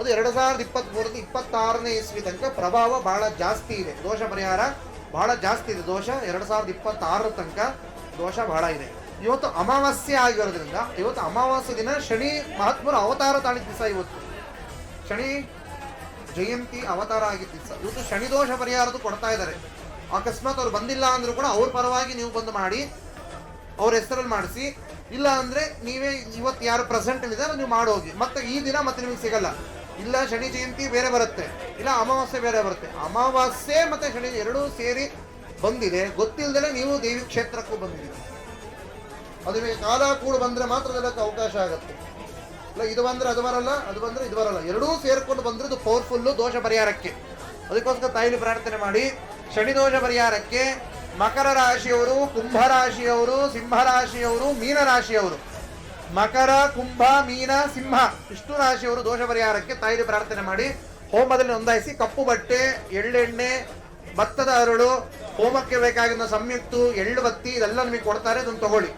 ಅದು ಎರಡು ಸಾವಿರದ ಇಪ್ಪತ್ತ್ ಮೂರರಿಂದ ಇಪ್ಪತ್ತಾರನೇ ಇಸ್ವಿ ತನಕ ಪ್ರಭಾವ ಬಹಳ ಜಾಸ್ತಿ ಇದೆ. ದೋಷ ಪರಿಹಾರ ಬಹಳ ಜಾಸ್ತಿ ಇದೆ. ದೋಷ ಎರಡು ಸಾವಿರದ ಇಪ್ಪತ್ತಾರರ ತನಕ ದೋಷ ಬಹಳ ಇದೆ. ಇವತ್ತು ಅಮಾವಾಸ್ಯೆ ಆಗಿರೋದ್ರಿಂದ, ಇವತ್ತು ಅಮಾವಾಸ್ಯ ದಿನ ಶನಿ ಮಹಾತ್ಮರ ಅವತಾರ ತಾಳಿದ ದಿವಸ ಇವತ್ತು. ಶನಿ ಜಯಂತಿ ಅವತಾರ ಆಗಿತ್ತು. ಸರ್ ಇವತ್ತು ಶನಿದೋಷ ಪರಿಹಾರದ ಕೊಡ್ತಾ ಇದ್ದಾರೆ. ಅಕಸ್ಮಾತ್ ಅವ್ರು ಬಂದಿಲ್ಲ ಅಂದ್ರೂ ಕೂಡ ಅವ್ರ ಪರವಾಗಿ ನೀವು ಬಂದು ಮಾಡಿ, ಅವ್ರ ಹೆಸರಲ್ಲಿ ಮಾಡಿಸಿ. ಇಲ್ಲ ಅಂದ್ರೆ ನೀವೇ ಇವತ್ತು ಯಾರು ಪ್ರೆಸೆಂಟ್ ಇದ್ದಾರೆ ನೀವು ಮಾಡೋಗಿ. ಮತ್ತೆ ಈ ದಿನ ಮತ್ತೆ ನಿಮಗೆ ಸಿಗಲ್ಲ. ಇಲ್ಲ ಶನಿ ಜಯಂತಿ ಬೇರೆ ಬರುತ್ತೆ. ಇಲ್ಲ ಅಮಾವಾಸ್ಯೆ ಬೇರೆ ಬರುತ್ತೆ. ಅಮಾವಾಸ್ಯೆ ಮತ್ತೆ ಶನಿ ಎರಡೂ ಸೇರಿ ಬಂದಿದೆ. ಗೊತ್ತಿಲ್ಲದೆ ನೀವು ದೇವಿ ಕ್ಷೇತ್ರಕ್ಕೂ ಬಂದಿದ್ದೀರಿ. ಅದು ಕಾಲ ಕೂಡ ಬಂದ್ರೆ ಮಾತ್ರ ಅದಕ್ಕೆ ಅವಕಾಶ ಆಗುತ್ತೆ. ಇಲ್ಲ ಇದು ಬಂದ್ರೆ ಅದು ಬರಲ್ಲ, ಅದು ಬಂದ್ರೆ ಇದು ಬರಲ್ಲ. ಎರಡೂ ಸೇರ್ಕೊಂಡು ಬಂದ್ರೆ ಇದು ಪವರ್ಫುಲ್ಲು ದೋಷ ಪರಿಹಾರಕ್ಕೆ. ಅದಕ್ಕೋಸ್ಕರ ತಾಯಿಲಿ ಪ್ರಾರ್ಥನೆ ಮಾಡಿ, ಶನಿ ದೋಷ ಪರಿಹಾರಕ್ಕೆ ಮಕರ ರಾಶಿಯವರು, ಕುಂಭ ರಾಶಿಯವರು, ಸಿಂಹ ರಾಶಿಯವರು, ಮೀನ ರಾಶಿಯವರು. ಮಕರ, ಕುಂಭ, ಮೀನ, ಸಿಂಹ, ಇಷ್ಟು ರಾಶಿಯವರು ದೋಷ ಪರಿಹಾರಕ್ಕೆ ತಾಯಿಲಿ ಪ್ರಾರ್ಥನೆ ಮಾಡಿ, ಹೋಮದಲ್ಲಿ ನೋಂದಾಯಿಸಿ ಕಪ್ಪು ಬಟ್ಟೆ, ಎಳ್ಳೆಣ್ಣೆ, ಭತ್ತದ ಅರಳು, ಹೋಮಕ್ಕೆ ಬೇಕಾಗಿರೋ ಸಂಯುಕ್ತು, ಎಳ್ಳು ಬತ್ತಿ ಇದೆಲ್ಲ ನಿಮಗೆ ಕೊಡ್ತಾರೆ, ಅದನ್ನು ತಗೊಳ್ಳಿ.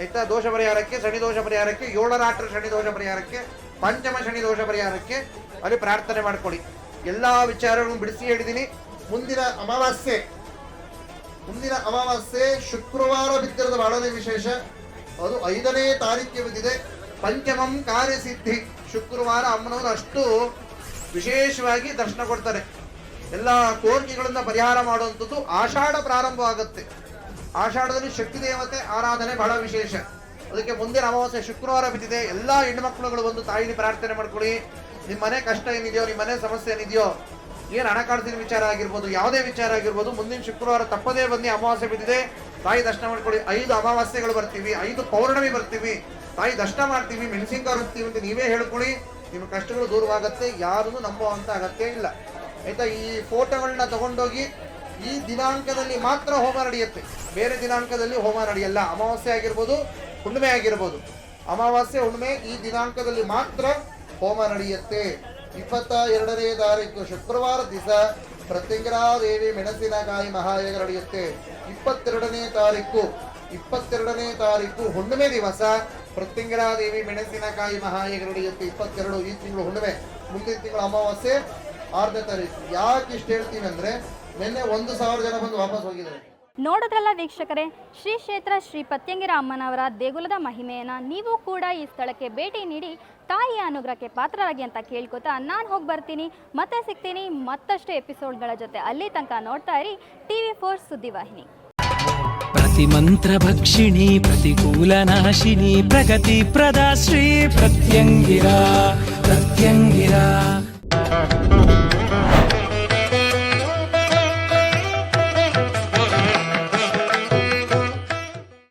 ಆಯ್ತಾ ದೋಷ ಪರಿಹಾರಕ್ಕೆ, ಶನಿ ದೋಷ ಪರಿಹಾರಕ್ಕೆ ಏಳರಾಟ್ರ ಶನಿ ದೋಷ ಪರಿಹಾರಕ್ಕೆ, ಪಂಚಮ ಶನಿ ದೋಷ ಪರಿಹಾರಕ್ಕೆ ಅಲ್ಲಿ ಪ್ರಾರ್ಥನೆ ಮಾಡ್ಕೊಳ್ಳಿ. ಎಲ್ಲಾ ವಿಚಾರಗಳನ್ನು ಬಿಡಿಸಿ ಹೇಳಿದ್ದೀನಿ. ಮುಂದಿನ ಅಮಾವಾಸ್ಯೆ. ಮುಂದಿನ ಅಮಾವಾಸ್ಯೆ ಶುಕ್ರವಾರ ಬಿದ್ದಿರೋದು ಬಹಳನೇ ವಿಶೇಷ. ಅದು ಐದನೇ ತಾರೀಕಿಗೆ ಬಿದ್ದಿದೆ. ಪಂಚಮಂ ಕಾರ್ಯಸಿದ್ಧಿ. ಶುಕ್ರವಾರ ಅಮ್ಮನವರು ಅಷ್ಟು ವಿಶೇಷವಾಗಿ ದರ್ಶನ ಕೊಡ್ತಾರೆ. ಎಲ್ಲ ಕೋರಿಕೆಗಳನ್ನ ಪರಿಹಾರ ಮಾಡುವಂಥದ್ದು ಆಷಾಢ ಪ್ರಾರಂಭ ಆಗುತ್ತೆ ಆಷಾಢದಲ್ಲಿ ಶಕ್ತಿ ದೇವತೆ ಆರಾಧನೆ ಬಹಳ ವಿಶೇಷ. ಅದಕ್ಕೆ ಮುಂದಿನ ಅಮಾವಾಸ್ಯೆ ಶುಕ್ರವಾರ ಬಿದ್ದಿದೆ. ಎಲ್ಲ ಹೆಣ್ಮಕ್ಳುಗಳು ಬಂದು ತಾಯಿಲಿ ಪ್ರಾರ್ಥನೆ ಮಾಡ್ಕೊಳ್ಳಿ. ನಿಮ್ಮ ಮನೆ ಕಷ್ಟ ಏನಿದೆಯೋ ನಿಮ್ಮ ಮನೆ ಸಮಸ್ಯೆ ಏನಿದೆಯೋ, ಏನು ಹಣಕಾಸಿನ ವಿಚಾರ ಆಗಿರ್ಬೋದು, ಯಾವುದೇ ವಿಚಾರ ಆಗಿರ್ಬೋದು, ಮುಂದಿನ ಶುಕ್ರವಾರ ತಪ್ಪದೇ ಬಂದು ಅಮಾವಾಸ್ಯೆ ಬಿದ್ದಿದೆ. ತಾಯಿ ದರ್ಶನ ಮಾಡ್ಕೊಳ್ಳಿ. ಐದು ಅಮಾವಾಸ್ಯೆಗಳು ಬರ್ತೀವಿ, ಐದು ಪೌರ್ಣಮಿ ಬರ್ತೀವಿ. ತಾಯಿ ದರ್ಶನ ಮಾಡ್ತೀವಿ, ಮೆಣಸಿನ್ಕಾಯಿ ಹೋಗ್ತೀವಿ ಅಂತ ನೀವೇ ಹೇಳ್ಕೊಳ್ಳಿ. ನಿಮ್ಮ ಕಷ್ಟಗಳು ದೂರವಾಗತ್ತೆ, ಯಾರನ್ನು ನಂಬುವಂತ ಅಗತ್ಯ ಇಲ್ಲ. ಆಯ್ತಾ, ಈ ಫೋಟೋಗಳನ್ನ ತಗೊಂಡೋಗಿ ಈ ದಿನಾಂಕದಲ್ಲಿ ಮಾತ್ರ ಹೋಮ ನಡೆಯುತ್ತೆ. ಬೇರೆ ದಿನಾಂಕದಲ್ಲಿ ಹೋಮ ನಡೆಯಲ್ಲ. ಅಮಾವಾಸ್ಯೆ ಆಗಿರ್ಬೋದು, ಹುಣ್ಣಿಮೆ ಆಗಿರ್ಬೋದು. ಅಮಾವಾಸ್ಯೆ, ಹುಣ್ಣಿಮೆ ಈ ದಿನಾಂಕದಲ್ಲಿ ಮಾತ್ರ ಹೋಮ ನಡೆಯುತ್ತೆ. ಇಪ್ಪತ್ತ ಎರಡನೇ ತಾರೀಕು ಶುಕ್ರವಾರ ದಿವಸ ಪ್ರತ್ಯಂಗರಾದೇವಿ ಮೆಣಸಿನಕಾಯಿ ಮಹಾಯಾಗ ನಡೆಯುತ್ತೆ. ಇಪ್ಪತ್ತೆರಡನೇ ತಾರೀಕು ಇಪ್ಪತ್ತೆರಡನೇ ತಾರೀಕು ಹುಣ್ಣಿಮೆ ದಿವಸ ಪ್ರತ್ಯಂಗರಾದೇವಿ ಮೆಣಸಿನಕಾಯಿ ಮಹಾಯಾಗ ನಡೆಯುತ್ತೆ. ಇಪ್ಪತ್ತೆರಡು ಈ ತಿಂಗಳು ಹುಣ್ಣಿಮೆ, ಮುಂದಿನ ತಿಂಗಳು ಅಮಾವಾಸ್ಯೆ, ಆರನೇ ತಾರೀಕು. ಯಾಕೆ ಇಷ್ಟು ಹೇಳ್ತೀನಿ ಅಂದ್ರೆ ನಿನ್ನೆ ಒಂದು ಜನ ಬಂದು ವಾಪಸ್ ಹೋಗಿದ್ದಾರೆ.
ನೋಡೋದ್ರಲ್ಲ ವೀಕ್ಷಕರೇ ಶ್ರೀ ಕ್ಷೇತ್ರ ಶ್ರೀ ಪತ್ಯಂಗಿರ ಅಮ್ಮನವರ ದೇಗುಲದ ಮಹಿಮೆಯನ್ನು ನೀವು ಕೂಡ ಈ ಸ್ಥಳಕ್ಕೆ ಭೇಟಿ ನೀಡಿ ತಾಯಿಯ ಅನುಗ್ರಹಕ್ಕೆ ಪಾತ್ರರಾಗಿ ಅಂತ ಕೇಳ್ಕೊತಾ ನಾನು ಹೋಗಿ ಬರ್ತೀನಿ ಮತ್ತೆ ಸಿಗ್ತೀನಿ ಮತ್ತಷ್ಟು ಎಪಿಸೋಡ್ಗಳ ಜೊತೆ ಅಲ್ಲಿ ತನಕ ನೋಡ್ತಾ ಇರಿ ಟಿ ವಿ ಫೋರ್ ಸುದ್ದಿವಾಹಿನಿ
ಪ್ರತಿ ಮಂತ್ರ ಭಕ್ಷಿಣಿ ಪ್ರತಿಕೂಲ ನಾಶಿನಿ ಪ್ರಗತಿ ಪ್ರದಾ ಶ್ರೀ ಪ್ರತ್ಯಂಗಿರ ಪ್ರತ್ಯಂಗಿರ